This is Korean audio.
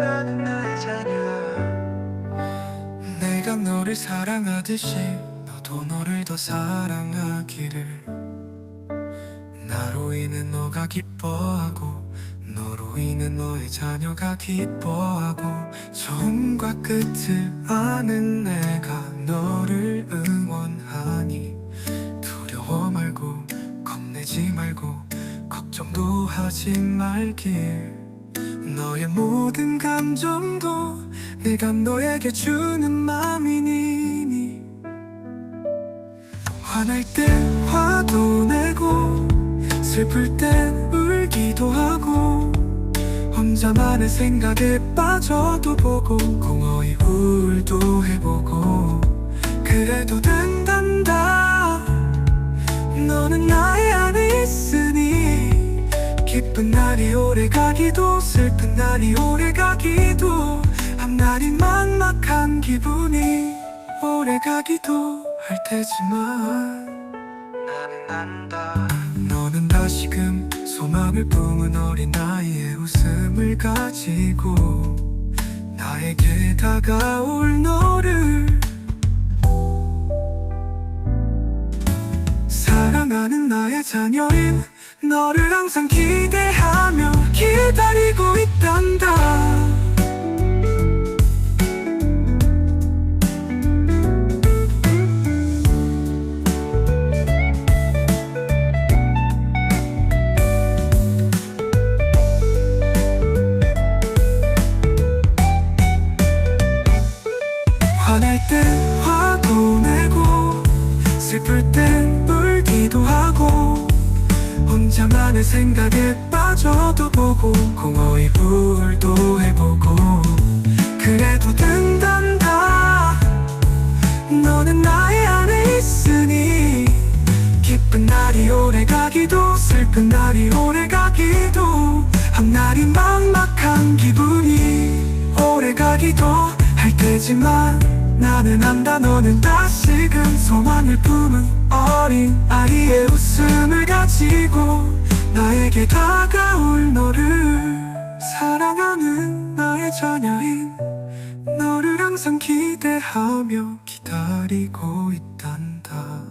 사랑하는 나의 자녀 내가 너를 사랑하듯이 너도 너를 더 사랑하기를. 나로 인해 너가 기뻐하고 너로 인해 너의 자녀가 기뻐하고 처음과 끝을 아는 내가 너를 응원하니. 두려워 말고 겁내지 말고 걱정도 하지 말길 너의 모든 감정도 내가 너에게 주는 맘이니. 화날 때 화도 내고 슬플 땐 울기도 하고 혼자만의 생각에 빠져도 보고 공허히 우울도 해보고 그래도 된단다. 너는 나의 안에 있으니 기쁜 날이 오래 가기도 날이 오래 가기도 앞날이 막막한 기분이 오래 가기도 할 테지만 나는 안다. 너는 다시금 소망을 품은 어린아이의 웃음을 가지고 나에게 다가올 너를 사랑하는 나의 자녀인 너를 항상 기대하며 기다리고 있단다. 화낼 땐 화도 내고 슬플 땐 울기도 하고 혼자만의 생각에 빠져도 보고 공허히 우울도 해보고 그래도 된단다. 너는 나의 안에 있으니 기쁜 날이 오래 가기도 슬픈 날이 오래 가기도 앞날이 막막한 기분이 오래 가기도 할 테지만 나는 안다. 너는 다시금 소망을 품은 어린 가지고 나에게 다가올 너를 사랑하는 나의 자녀인 너를 항상 기대하며 기다리고 있단다